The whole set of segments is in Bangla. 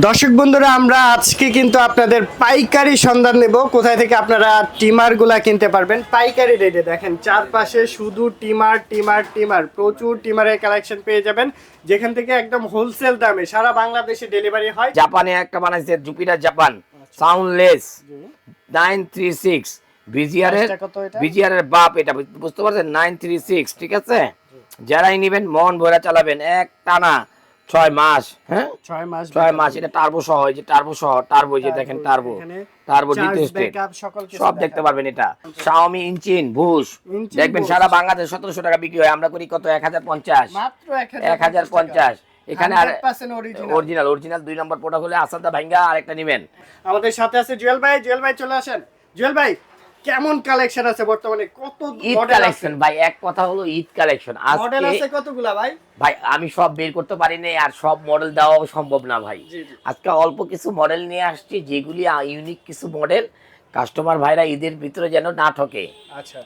দর্শক বন্ধুরা আমরা আজকে কিন্তু আপনাদের পাইকারি সন্ধান নেব। কোথায় থেকে আপনারা টিমারগুলা কিনতে পারবেন? পাইকারি রেটে দেখেন চারপাশে শুধু টিমার টিমার টিমার প্রচুর টিমারের কালেকশন পেয়ে যাবেন। যেখান থেকে একদম হোলসেল দামে সারা বাংলাদেশে ডেলিভারি হয়। জাপানে একটা বানাইছে Jupiter Japan soundless nine three six বিজিআরের? বিজিআরের বাপ এটা বুঝতে পারছেন? নাইন থ্রি সিক্স ঠিক আছে? যারাই নিবেন মন ভরা চালাবেন এক টানা ছয় মাস হ্যাঁ? ছয় মাস ছয় মাস এটা টার্বো সহ এই যে টার্বো সহ টার্বো যে দেখেন টার্বো টার্বো সব দেখতে পারবেন এটা। শাওমি ইঞ্চিন ইঞ্চিন দেখবেন সারা বাংলাদেশ সতেরোশো টাকা বিক্রি হয় আমরা করি কত? এক হাজার পঞ্চাশ। এক হাজার পঞ্চাশ। এখানে আর অরিজিনাল অরিজিনাল দুই নম্বর প্রোডাক্ট হলে আসাদা ভাঙ্গা আর একটা নিবেন। আমাদের সাথে আছে জুয়েল ভাই জুয়েল ভাই চলে আসেন। জুয়েল ভাই কেমন কালেকশন আছে বর্তমানে? কত ঈদ কালেকশন ভাই এক কথা হলো ঈদ কালেকশন মডেল আছে কতগুলা ভাই? ভাই আমি সব বের করতে পারি নাই আর সব মডেল দেওয়া সম্ভব না ভাই। আজকে অল্প কিছু মডেল নিয়ে আসছি যেগুলি ইউনিক কিছু মডেল কাস্টমার ভাইরা ঈদের ভিতরে যেন না ঠকে। আচ্ছা।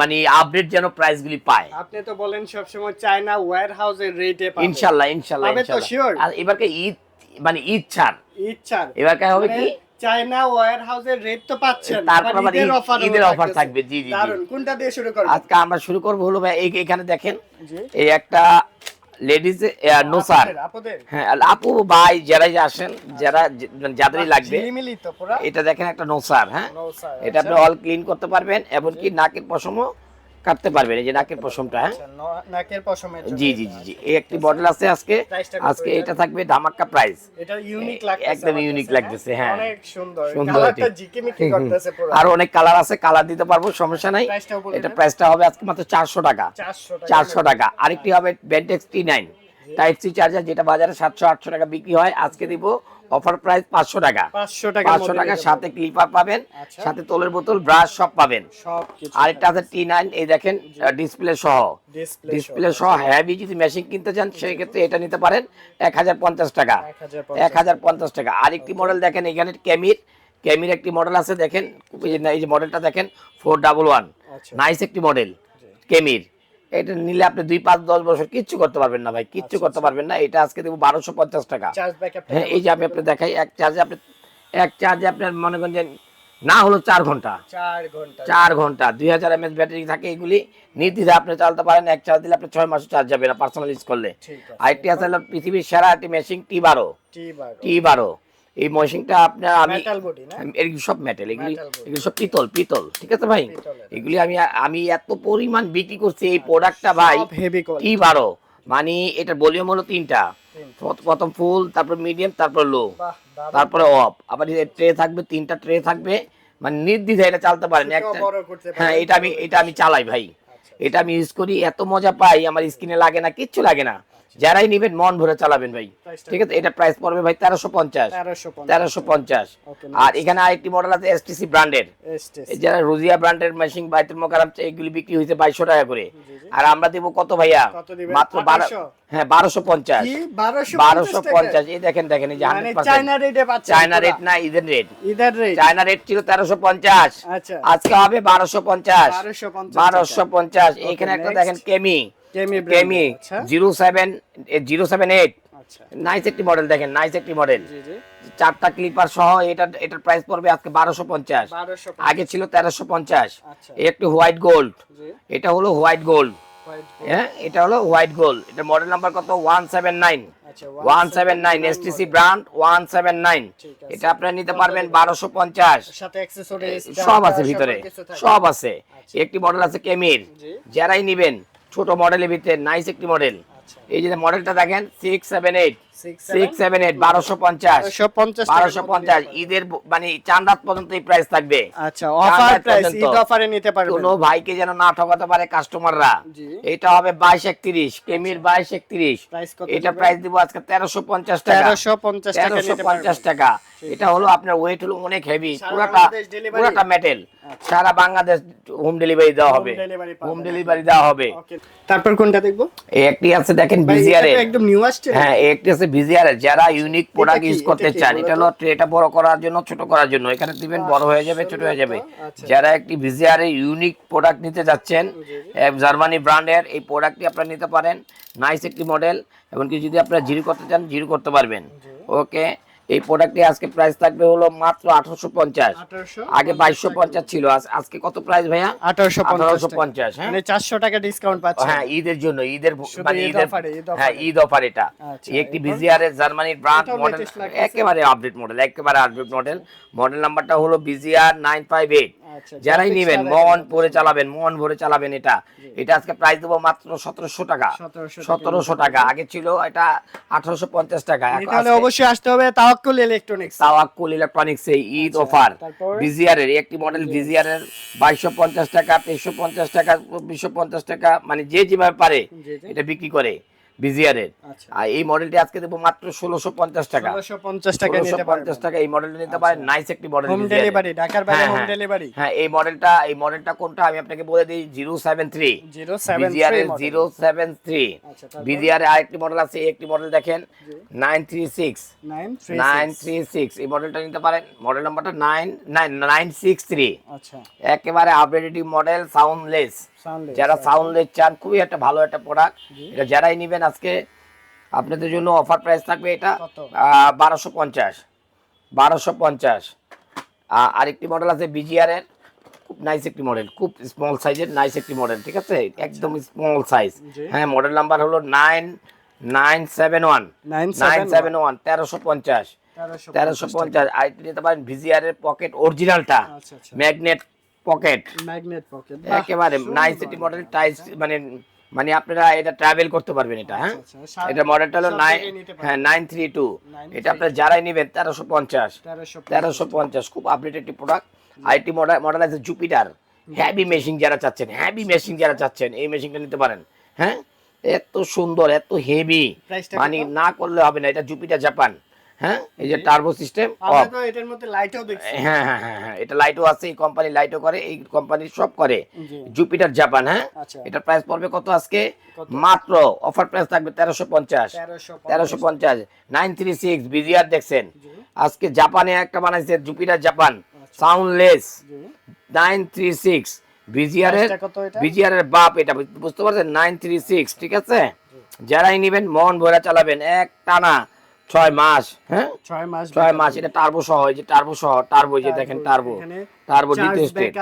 মানে আপডেট যেন প্রাইস গুলি পায়। আপনি তো বলেন সবসময় চায়না ওয়্যার হাউসের রেটে ইনশাল্লাহ ইনশাল্লাহ পাবে তো ইনশাল্লাহ। আর এবারকে ঈদ মানে ঈদ ছাড়। ইচ্ছা এবারকে হবে কি? চায়না ওয়্যার হাউসের রেট তো পাচ্ছেন তারপর আবার ঈদ- অফার ঈদের offer থাকবে, জি, জি। দারুণ কোনটা দিয়ে শুরু করব আজকে আমরা শুরু করব হলো ভাই এখানে দেখেন এই একটা লেডিস নোসার হ্যাঁ আপু ভাই যারাই আসেন যারা যে- মানে যাদেরই লাগবে তো পুরা। এটা দেখেন একটা নোসার হ্যাঁ? এটা আপনি অল ক্লিন করতে পারবেন এমনকি নাকের পশমও কাটতে পারবেন এই যে নাকের পশমটা হ্যাঁ? আচ্ছা, নাকের পশমের জি জি জি জি। এই একটি মডেল আছে আজকে। আজকে এটা? থাকবে ধামাক্কা প্রাইস এটা ইউনিক লাগতেছে একদম unique কাছে, লাগতেছে, হ্যাঁ। অনেক সুন্দর। সুন্দর কালারটা এটি। ঝিকিমিকি করতেছে পুরো। আর অনেক কালার আছে কালার দিতে পারব সমস্যা নাই। এটা প্রাইসটা হবে আজকে মাত্র চারশো টাকা। 400 টাকা। আরেকটি হবে Bentex T nine type C charger যেটা বাজারে সাতশো আটশো টাকা বিক্রি হয় আজকে দিব অফার প্রাইস পাঁচশো টাকা। 500 টাকা পাঁচশো টাকা সাথে ক্লিপার পাবেন আচ্ছা। সাথে তোলের বোতল ব্রাশ সব পাবেন। আর একটা আছে টি নাইন এই দেখেন ডিসপ্লে সহ। ডিসপ্লে সহ। হ্যাভি যদি মেশিন কিনতে চান সেই ক্ষেত্রে এটা নিতে পারেন এক হাজার পঞ্চাশ টাকা। এক হাজার পঞ্চাশ। টাকা। আরেকটি মডেল দেখেন এখানে ক্যামির ক্যামির একটি মডেল আছে দেখেন। এই যে- মডেলটা দেখেন ফোর ডাবল ওয়ান আচ্ছা। নাইস একটি মডেল কেমির এটা নিলে আপনি দুই পাঁচ দশ বছর কিচ্ছু করতে পারবেন না ভাই কিচ্ছু করতে পারবেন না। এটা আজকে দেবো বারোশো পঞ্চাশ টাকা। হ্যাঁ এই যে আমি আপনি দেখাই এক চার্জে আপনি এক চার্জে আপনার মনে করেন যে না হলো চার ঘণ্টা। চার ঘণ্টা। দুই হাজার এমএস ব্যাটারি থাকে এগুলি নির্দ্বিধায় আপনি চালাতে পারেন এক চার্জ দিলে আপনি ছয় মাসে চার্জ যাবে না পার্সোনাল ইউজ করলে। আরেকটি আছে। পৃথিবীর সেরা একটি মেশিন টি বারো। টি বারো। এই মেশিনটা আপনার আমি এগুলি সব মেটেল এগুলি এগুলি সব পিতল পিতল ঠিক আছে ভাই? এগুলি আমি আমি এত পরিমাণ বিক্রি করছি এই প্রোডাক্টটা ভাই টি বারো? মানে এটার ভলিউম হলো তিনটা। প্রথম ফুল তারপর মিডিয়াম তারপর লো তারপরে অফ আবার ট্রে থাকবে তিনটা ট্রে থাকবে। মানে নির্দ্বিধায় এটা চালতে পারেন। একটা হ্যাঁ এটা আমি এটা আমি চালাই ভাই। আচ্ছা। এটা আমি ইউজ করি এত মজা পাই আমার স্কিনে লাগে না কিচ্ছু লাগে না। যারাই নিবেন মন ভরে চালাবেন ভাই। ঠিক আছে? এটা প্রাইস পড়বে ভাই তেরোশো পঞ্চাশ। 1350 তেরোশো পঞ্চাশ। আর এখানে আরেকটি মডেল আছে এসটিসি ব্র্যান্ডের এসটিস এই যারা রোজিয়া ব্র্যান্ডের মেশিন বাইতুল মোকারম এগুলি বিক্রি হয়েছে বাইশশো টাকা করে। আর আমরা দেবো কত ভাইয়া? মাত্র বারো হ্যাঁ বারোশো পঞ্চাশ। বারোশো পঞ্চাশ এই দেখেন দেখেন এই যে মানে চায়না রেটে না ঈদের রেট চায়না রেট ছিল তেরোশো পঞ্চাশ। আচ্ছা। আজকে হবে বারোশো পঞ্চাশ। বারোশো পঞ্চাশ এখানে একটা দেখেন কেমি কেমি কেমি আচ্ছা। Zero seven zero seven eight আচ্ছা। নাইস একটি মডেল দেখেন নাইস একটি মডেল জি জি। চারটা ক্লিপার সহ এটা এটার প্রাইস পড়বে আজকে বারোশো পঞ্চাশ। আগে ছিল তেরোশো পঞ্চাশ। আচ্ছা। একটি হোয়াইট গোল্ড এটা হলো হোয়াইট গোল্ড হ্যাঁ এটা হলো হোয়াইট গোল্ড এটা মডেল নাম্বার কত? ওয়ান সেভেন নাইন আচ্ছা one seven nine STC brand one seven nine এটা আপনারা নিতে পারবেন বারোশো পঞ্চাশ। সব আছে ভিতরে। সব আছে। একটি মডেল আছে কেমির। যারাই নিবেন ছোট মডেলের ভিতরে নাইস একটি মডেল আচ্ছা। এই যে মডেলটা দেখেন six seven eight 6 six seven eight বারোশো পঞ্চাশ। বারোশো পঞ্চাশ ঈদের মানে চান পর্যন্ত এই প্রাইস থাকবে। আচ্ছা অফার প্রাইস ঈদ অফারে নিতে পারবেন। কোনো ভাইকে যেন না ঠকাতে পারে কাস্টমাররা এটা হবে বাইশ একত্রিশ কেমির বাইশ একত্রিশ। এটা প্রাইস দিব আজকে তেরোশো পঞ্চাশ টাকা। 1350 টাকা তেরোশো পঞ্চাশ টাকা। এটা হলো আপনার ওয়েট হলো অনেক হেভি সারা পুরাটা বাংলাদেশ পুরাটা মেটেল সারা বাংলাদেশ হোম ডেলিভারি দেওয়া হবে। হোম ডেলিভারি দেওয়া হবে। তারপর কোনটা দেখব? একটি আছে দেখেন বিজিআর একদম নিউ আসছে। হ্যাঁ একটি আছে বিজিআর যারা ইউনিক প্রোডাক্ট ইউজ করতে চান এটা হলো ট্রেটা বড় করার জন্য ছোট করার জন্য। এখানে দিবেন বড় হয়ে যাবে ছোট হয়ে যাবে। আচ্ছা। যারা একটি ভিজিআর ইউনিক প্রোডাক্ট নিতে যাচ্ছেন জার্মানি ব্র্যান্ডের এই প্রোডাক্টটি আপনারা নিতে পারেন। নাইস একটি মডেল এমনকি যদি আপনারা জিরো করতে চান জিরো করতে পারবেন। ওকে এই প্রোডাক্টে আজকে প্রাইস থাকবে হলো মাত্র আঠারোশো পঞ্চাশ। আগে বাইশশো পঞ্চাশ ছিল আজ- আজকে কত প্রাইস ভাইয়া? আঠারোশো আঠারোশো পঞ্চাশ হ্যাঁ? মানে চারশো টাকা ডিসকাউন্ট পাচ্ছে। হ্যাঁ ঈদের জন্য ঈদের মানে ঈদ ঈদের হ্যাঁ ঈদ অফার এটা। আচ্ছা, এই একটি? বিজিআর এর জার্মানির ব্র্যান্ড মডেল একেবারে আপডেট মডেল একেবারে আপডেট মডেল মডেল নাম্বারটা হলো বিজিআর নাইন ফাইভ এইট যারাই graphics নেবেন মন। ভরে চালাবেন মন ভরে চালাবেন এটা। এটা আজকে প্রাইস দেবো মাত্র সতেরোশো টাকা। সতেরোশো টাকা। আগে ছিল এটা আঠারোশো পঞ্চাশ টাকা। তাহলে অবশ্যই আসতে হবে তাওয়াক্কুল ইলেকট্রনিক্স তাওয়াক্কুল ইলেকট্রনিক্স এই ঈদ আচ্ছা, অফার? বিজিআর এর একটি মডেল বিজিআর এর বাইশশো পঞ্চাশ টাকা তেইশশো পঞ্চাশ টাকা চব্বিশশো পঞ্চাশ টাকা মানে যে যেভাবে পারে। এটা বিক্রি করে। বিজিআর এর। আচ্ছা। আর এই মডেলটি আজকে দেবো মাত্র ষোলোশো পঞ্চাশ টাকা। পঞ্চাশ টাকা পঞ্চাশ টাকা এই মডেলটা নিতে পারেন। নাইস একটি মডেল হোম ডেলিভারি ঢাকার বাইরে হোম ডেলিভারি হ্যাঁ এই মডেলটা এই মডেলটা কোনটা আমি আপনাকে বলে দিই? Zero seven three zero seven BGR zero seven three আচ্ছা, আরেকটি মডেল আছে এই একটি মডেল দেখেন। Nine three six nine three six এই মডেলটা নিতে পারেন। মডেল নাম্বারটা nine nine nine six three আচ্ছা। একেবারে আপডেটেড মডেল সাউন্ডলেস সাউন্ডলেস যারা সাউন্ডলেস চান খুবই একটা ভালো একটা প্রোডাক্ট এটা যারাই নেবেন আজকে আপনাদের জন্য অফার প্রাইস থাকবে এটা বারোশো পঞ্চাশ। বারোশো পঞ্চাশ। আরেকটি মডেল আছে বিজিআর এর। খুব নাইস একটি মডেল খুব স্মল সাইজের নাইস একটি মডেল ঠিক আছে? একদম স্মল সাইজ হ্যাঁ মডেল নাম্বার হলো nine nine seven one nine seven one তেরোশো পঞ্চাশ। তেরোশো পঞ্চাশ। আরেকটি নিতে পারেন ভিজিআর এর পকেট অরিজিনালটা আচ্ছা আচ্ছা। ম্যাগনেট পকেট ম্যাগনেট পকেট একেবারে নাইস সিটি মডেল টাইস মানে মানে আপনারা এটা ট্রাভেল করতে পারবেন এটা হ্যাঁ? আচ্ছা, আচ্ছা। এটা মডেলটা হলো নাইন। হ্যাঁ নাইন থ্রি টু 932 এটা আপনারা যারাই নেবেন তেরোশো পঞ্চাশ। তেরোশো পঞ্চাশ। খুব আপডেট একটি প্রোডাক্ট আইটি মডেল মডেল আছে জুপিটার হ্যাভি মেশিন যারা চাচ্ছেন হ্যাভি মেশিন যারা চাচ্ছেন এই মেশিনটা নিতে পারেন হ্যাঁ? এত সুন্দর এত হেভি মানে না করলে হবে না এটা জুপিটার জাপান হ্যাঁ এই যে টার্বো সিস্টেম আমরা তো এটার মধ্যে লাইটও দেখছি। হ্যাঁ হ্যাঁ হ্যাঁ এটা লাইটও আছে এই কোম্পানি লাইটও করে এই কোম্পানি সব করে। জুপিটার জাপান হ্যাঁ? আচ্ছা। এটা প্রাইস পড়বে কত আজকে? মাত্র অফার প্রাইস থাকবে তেরোশো পঞ্চাশ। তেরোশো পঞ্চাশ। নাইন থ্রি সিক্স বিজিআর দেখছেন? আজকে জাপানে একটা বানাইছে Jupiter Japan. Soundless nine three six BGR এর? বিজিআর এর বাপ এটা বুঝতে পারছেন? নাইন থ্রি সিক্স ঠিক আছে? যারাই নিবেন মন ভরা চালাবেন এক টানা। ছয় মাস হ্যাঁ? ছয় মাস ছয় মাস এটা টার্বো সহ যে টার্বো সহ টার্বো যে দেখেন টার্বো টার্বো দ্বিতীয় স্টেট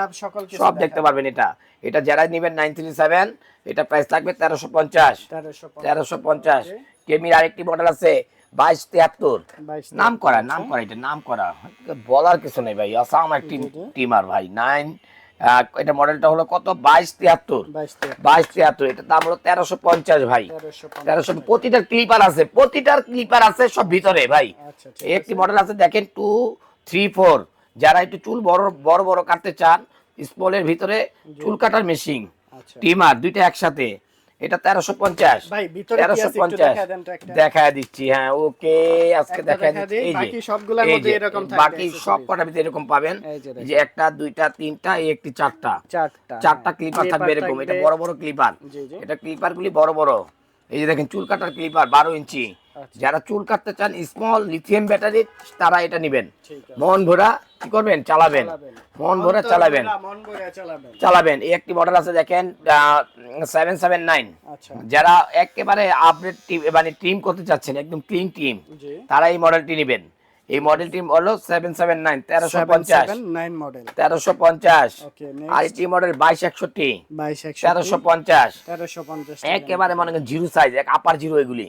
সব দেখতে পারবেন এটা। এটা যারা নিবেন নাইন থ্রি সেভেন এটা প্রাইস থাকবে তেরোশো পঞ্চাশ। তেরোশো তেরোশো পঞ্চাশ। কেমির আরেকটি মডেল আছে বাইশ তিয়াত্তর নাম করা নাম করা এটা নাম করা বলার কিছু নেই ভাই আসাম একটি টিমার ভাই নাইন এটা মডেলটা হলো কত? বাইশ তিয়াত্তর। বাইশ তিয়াত্তর। এটা দাম হলো তেরোশো পঞ্চাশ ভাই। তেরোশো প্রতিটা প্রতিটার ক্লিপার আছে প্রতিটার ক্লিপার আছে সব ভিতরে ভাই। আচ্ছা ঠিক এই একটি মডেল আছে দেখেন টু থ্রি ফোর যারা একটু চুল বড় বড় বড় কাটতে চান স্মলের ভিতরে চুল কাটার মেশিন আচ্ছা। টিমার দুইটা একসাথে। এটা তেরোশো পঞ্চাশ। তেরোশো পঞ্চাশ। দেখা দিচ্ছি হ্যাঁ ওকে আজকে দেখা দিচ্ছি। এই যে বাকি সব কটা ভিতরে এরকম পাবেন। যে একটা দুইটা তিনটা এই একটি চারটা। চারটা চারটা হ্যাঁ। ক্লিপার থাকবে এরকম। এটা বড় বড় ক্লিপার এটা ক্লিপার গুলি বড় বড়। এই যে দেখেন চুল কাটার ক্লিপার বারো ইঞ্চি। যারা চুল কাটতে চান স্মল লিথিয়াম ব্যাটারি তারা এটা নেবেন। মন ভরা কি করবেন? চালাবেন। মন ভরা চালাবেন। চালাবেন। এই একটি মডেল আছে দেখেন সেভেন সেভেন নাইন আচ্ছা। যারা একেবারে আপডেট মানে টিম করতে চাচ্ছেন একদম ক্লিন টিম তারা এই মডেলটি নেবেন। এই মডেলটি হলো সেভেন সেভেন নাইন তেরোশো পঞ্চাশ। 779 মডেল তেরোশো পঞ্চাশ। আর এটি মডেল বাইশ একষট্টি। 22 তেরোশো পঞ্চাশ। 1350 একেবারে মনে করেন জিরো সাইজ এক আপার জিরো এগুলি।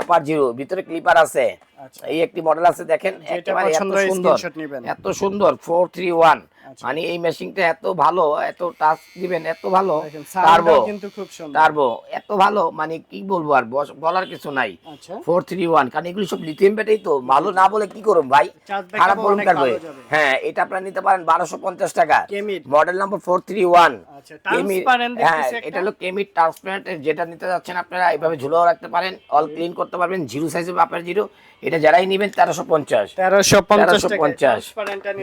আপার জিরো ভিতরে ক্লিপার আছে। আচ্ছা। এই একটি মডেল আছে দেখেন একেবারে এত সুন্দর। এত সুন্দর ফোর থ্রি ওয়ান। মানে এই মেশিনটা এত ভালো এত টাচ দিবেন এত ভালো টার্বো কিন্তু খুব সুন্দর। টার্বো এত ভালো মানে কি বলব আর বলার কিছু নাই। আচ্ছা। ফোর থ্রি ওয়ান কারণ এগুলি সব লিথিয়াম ব্যাটারি তো ভালো না বলে কি করুন ভাই? খারাপ বলুন কারবে হ্যাঁ এটা আপনারা নিতে পারেন বারোশো পঞ্চাশ টাকা। কেমিট model number four three one আচ্ছা হ্যাঁ দেখতেছি এটা হলো কেমিট ট্রান্সপারেন্ট যেটা নিতে যাচ্ছেন আপনারা এইভাবে ঝুলেও রাখতে পারেন অল ক্লিন করতে পারবেন জিরো সাইজে আপনার জিরো। এটা যারাই নেবেন তেরোশো পঞ্চাশ। তেরোশো তেরোশো পঞ্চাশ।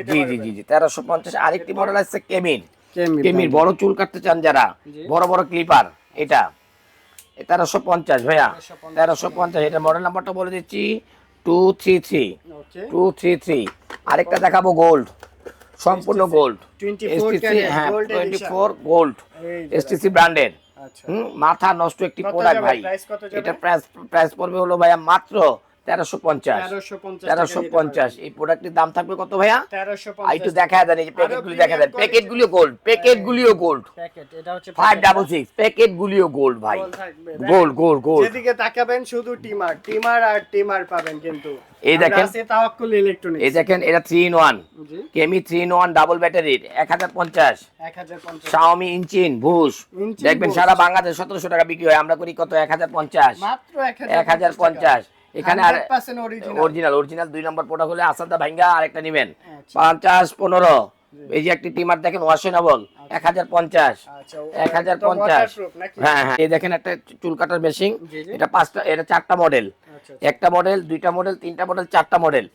জি জি জি জি তেরোশো পঞ্চাশ। আরেকটি মডেল আছে কেমির কেমির বড় চুল কাটতে চান যারা বড় বড় ক্লিপার এটা। তেরোশো পঞ্চাশ ভাইয়া। তেরোশো পঞ্চাশ। এটা মডেল নাম্বারটা বলে দিচ্ছি two three three two three three আরেকটা দেখাবো গোল্ড সম্পূর্ণ গোল্ড 24 ক্যারেট হ্যাঁ gold twenty four gold STC ব্র্যান্ডের আচ্ছা। মাথা নষ্ট একটি প্রোডাক্ট ভাই? এটা প্রাইস প্রাইস পড়বে হলো ভাইয়া মাত্র তেরোশো পঞ্চাশ। তেরোশো পঞ্চাশ এই প্রোডাক্টের দাম থাকবে কত ভাইয়া? তেরোশো একটু দেখা দেন এই যে প্যাকেট গুলি দেখা দেন। প্যাকেট গুলিও গোল্ড প্যাকেট গুলিও gold five double six packet গুলিও গোল্ড ভাই। গোল্ড গোল্ড গোল্ড যেদিকে তাকাবেন শুধু টিমার টিমার আর টিমার পাবেন কিন্তু। এই দেখেন। এই এটা three in one Kemei three in one double ব্যাটারির এক হাজার পঞ্চাশ। 1050 শাওমি ইঞ্চিন বুশ দেখবেন সারা বাংলাদেশ সতেরোশো টাকা বিক্রি হয় আমরা করি কত? এক হাজার পঞ্চাশ এক হাজার পঞ্চাশ। এখানে আর অরিজিনাল অরিজিনাল দুই নম্বর প্রোডাক্ট হলে আসাদা ভাঙ্গা আরেকটা নিবেন। আচ্ছা। পঞ্চাশ পনেরো। এই যে একটি টিমার দেখেন ওয়াশনেবল এক হাজার পঞ্চাশ। আচ্ছা এক হাজার পঞ্চাশ। হ্যাঁ হ্যাঁ। এই দেখেন একটা চুল কাটার মেশিন। এটা পাঁচটা এটা চারটা মডেল আচ্ছা একটা মডেল দুইটা মডেল তিনটা মডেল চারটা মডেল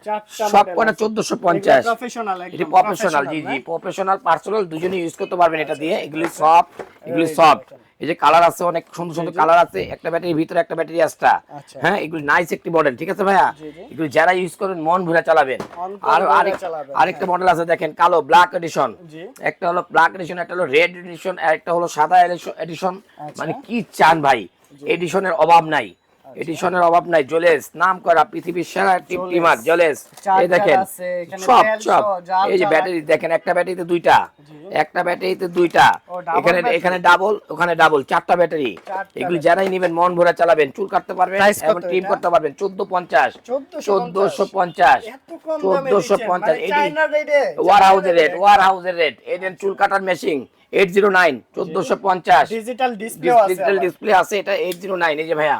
সব কটা চোদ্দশো পঞ্চাশ। প্রফেশনাল এটি প্রফেশনাল জি জি। প্রফেশনাল পার্সোনাল দুজনে ইউজ করতে পারবেন এটা দিয়ে। এগুলি সফট এগুলি সফট। এই যে কালার আছে অনেক সুন্দর সুন্দর কালার আছে একটা ব্যাটারির ভিতরে একটা ব্যাটারি আসটা আচ্ছা। হ্যাঁ এগুলো নাইস একটি মডেল ঠিক আছে ভাইয়া? জি। যারা ইউজ করেন মন ভুলে চালাবেন। আর আরেকটা মডেল আছে দেখেন কালো ব্ল্যাক এডিশন একটা হলো ব্ল্যাক এডিশন একটা হলো রেড এডিশন আর একটা হলো সাদা এডিশন আচ্ছা। মানে কি চান ভাই? এডিশনের অভাব নাই। এডিশনের অভাব নাই জলেস। নাম করা পৃথিবীর সেরা একটি টিমার জলেস। এই দেখেন সব সব। এই যে ব্যাটারি দেখেন একটা ব্যাটারিতে দুইটা। একটা ব্যাটারিতে দুইটা। এখানে এখানে ডাবল ওখানে ডাবল চারটা ব্যাটারি। এগুলি যারাই নেবেন মন ভরে চালাবেন চুল কাটতে পারবেন এবং ট্রিম করতে পারবেন চোদ্দ পঞ্চাশ 1450 চোদ্দশো পঞ্চাশ চোদ্দশো পঞ্চাশ ওয়ার হাউসের রেট ওয়ার হাউসের রেট এডেন চুল কাটার মেশিন এইট জিরো নাইন চোদ্দশো পঞ্চাশ। ডিজিটাল ডিসপ্লে আছে ডিজিটাল ডিসপ্লে আছে এটা এইট জিরো নাইন এই যে ভাইয়া।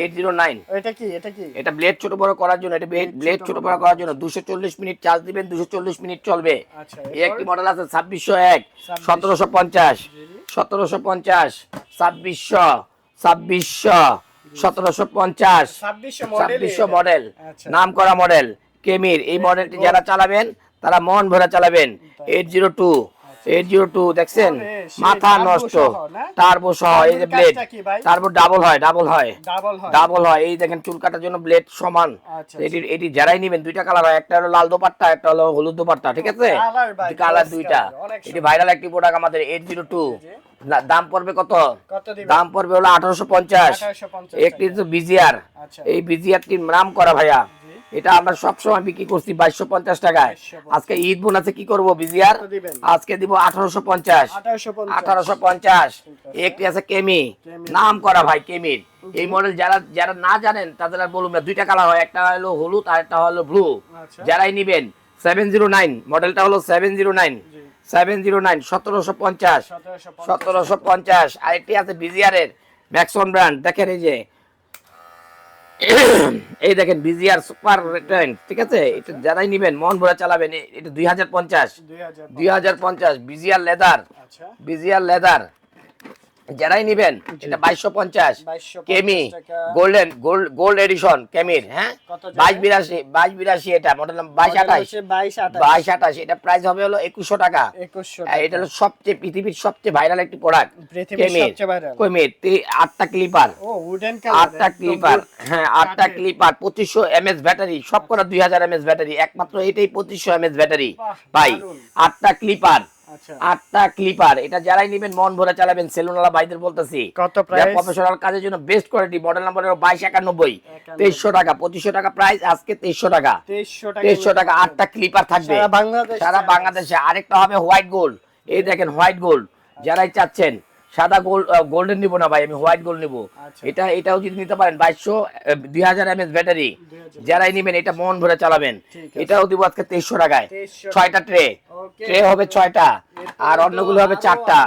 এইট জিরো নাইন এটা কি? এটা কি? এটা ব্লেড ছোট বড় করার জন্য এটা ব্লেড ছোট বড় করার জন্য। দুশো চল্লিশ মিনিট চার্জ দিবেন দুশো চল্লিশ মিনিট চলবে। আচ্ছা এই একটি মডেল আছে ছাব্বিশশো এক সতেরোশো পঞ্চাশ। সতেরোশো ছাব্বিশশো ছাব্বিশশো সতেরোশো পঞ্চাশ ছাব্বিশশো মডেল আচ্ছা। নাম করা মডেল কেমির। এই মডেলটি যারা চালাবেন তারা মন ভরে চালাবেন। Eight zero two eight zero two দেখছেন? মাথা নষ্ট। টার্বো সহ এই যে ব্লেড তারপর ডাবল হয় ডাবল হয়। ডাবল হয়। এই দেখেন চুল কাটার জন্য ব্লেড সমান। আচ্ছা, এটি এটি যারাই নেবেন দুইটা কালার হয়। একটা হলো লাল দোপাট্টা একটা হলো হলুদ দোপাট্টা ঠিক আছে? কালার দুইটা। এটি ভাইরাল একটি প্রোডাক্ট আমাদের এইট জিরো টু দাম পড়বে কত? দাম পড়বে হলো আঠারোশো পঞ্চাশ। 1850 একটি বিজিআর। আচ্ছা। এই বিজিআরটির নাম করা ভাইয়া। এটা আমরা সবসময় বিক্রি করছি বাইশশো পঞ্চাশ টাকায়। আজকে ঈদ বোনাসে কি করব দিবেন? আজকে দিব আঠারোশো পঞ্চাশ। আঠারোশো পঞ্চাশ। একটি আছে কেমি। নাম করা ভাই কেমির এই মডেল যারা যারা না জানেন তাদের আর বলুন না দুইটা কালার হয় একটা হলো হলুদ আর একটা হলো ব্লু আচ্ছা। যারাই নিবেন সেভেন জিরো নাইন মডেলটা হলো seven zero nine seven zero nine সতেরোশো পঞ্চাশ। সতেরোশো পঞ্চাশ। আরেকটি আছে বিজিআর এর ম্যাক্সন ব্র্যান্ড দেখেন এই যে। এই দেখেন বিজিআর সুপার রেটেন ঠিক আছে? এটা জানাই নেবেন মন ভরে চালাবেন এটা দুই হাজার পঞ্চাশ। দুই হাজার পঞ্চাশ। বিজিআর লেদার আচ্ছা। বিজিআর লেদার যারাই নিবেন এটা বাইশশো পঞ্চাশ। Kemei golden gold gold edition কেমির হ্যাঁ? বাইশ বিরাশি বাইশ বিরাশি এটা মডেল বাইশ আঠাশ। হচ্ছে 22 28 বাইশ আঠাশ এটা প্রাইস হবে হলো একুশশো টাকা। 2100 এটা হলো সবচেয়ে পৃথিবীর সবচেয়ে ভাইরাল একটি প্রোডাক্ট সবচেয়ে কেমির আটটা ক্লিপার আটটা ক্লিপার হ্যাঁ আটটা ক্লিপার পঁচিশশো এমএস ব্যাটারি সব করা দুই হাজার এমএস ব্যাটারি একমাত্র এটাই পঁচিশশো এমএস ব্যাটারি। বাহ, ভাই আটটা ক্লিপার আটটা ক্লিপার এটা যারাই নেবেন মন ভরে চালাবেন। সেলুনওয়ালা ভাইদের বলতেছি কত প্রাইস প্রফেশনাল কাজের জন্য বেস্ট কোয়ালিটি মডেল নাম্বার বাইশ একানব্বই। তেইশশো টাকা 2500 টাকা প্রাইস আজকে 2300 টাকা। 2300 টাকা। 2300 টাকা আটটা ক্লিপার থাকবে। সারা বাংলাদেশ সারা বাংলাদেশে। আরেকটা হবে হোয়াইট গোল্ড এই দেখেন হোয়াইট গোল্ড যারাই চাচ্ছেন সাদা গোল্ড গোল্ডেন নিবো না ভাই আমি হোয়াইট গোল্ড নিবো। আচ্ছা। এটা এটাও যদি নিতে পারেন বাইশশো দুই হাজার এম এস ব্যাটারি 2000 যারাই নিবেন এটা মন ভরে চালাবেন। এটাও দিব আজকে তেইশশো টাকায়। ছয়টা ট্রে ট্রে হবে ছয়টা। আর অন্যগুলো হবে চারটা।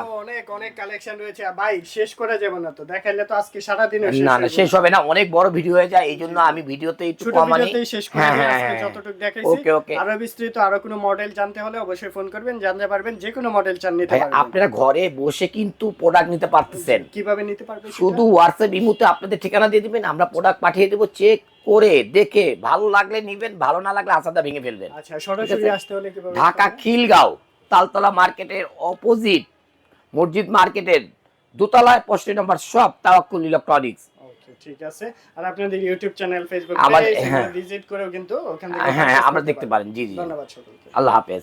অনেক অনেক কালেকশন রয়েছে। ভাই শেষ করে যাব না তো দেখাইলে তো আজকে সারা দিন না না শেষ হবে না অনেক বড় ভিডিও হয়ে যায় এই জন্য আমি ভিডিওতে একটু কম আনি ভিডিওতেই শেষ করে হ্যাঁ হ্যাঁ আজকে হ্যাঁ। যতটুকু দেখাইছি। ওকে ওকে আরও বিস্তৃত আরও কোনো মডেল জানতে হলে অবশ্যই ফোন করবেন জানতে পারবেন যে কোনো মডেল চান নিতে পারবেন। আপনারা ঘরে বসে কিন্তু প্রোডাক্ট নিতে পারতেছেন। কীভাবে নিতে পারবেন শুধু হোয়াটসঅ্যাপ ইমুতে আপনাদের ঠিকানা দিয়ে দিবেন আমরা প্রোডাক্ট পাঠিয়ে দেবো চেক করে দেখে ভালো লাগলে নিবেন ভালো না লাগলে আসাদা ভেঙে ফেলবেন। আচ্ছা সরাসরি আসতে হলে কীভাবে ঢাকা খিলগাঁও তালতলা মার্কেটের অপোজিট মসজিদ মার্কেটের দোতলায় পোস্টে নম্বর সব তাওয়াক্কুল ইলেকট্রনিক্স। ঠিক আছে। আর আপনাদের ইউটিউব চ্যানেল ফেসবুক পেজ হ্যাঁ। ভিজিট করেও কিন্তু ওখান থেকে হ্যাঁ আমরা দেখতে পারেন। জি জি। ধন্যবাদ সকলকে। আল্লাহ হাফেজ।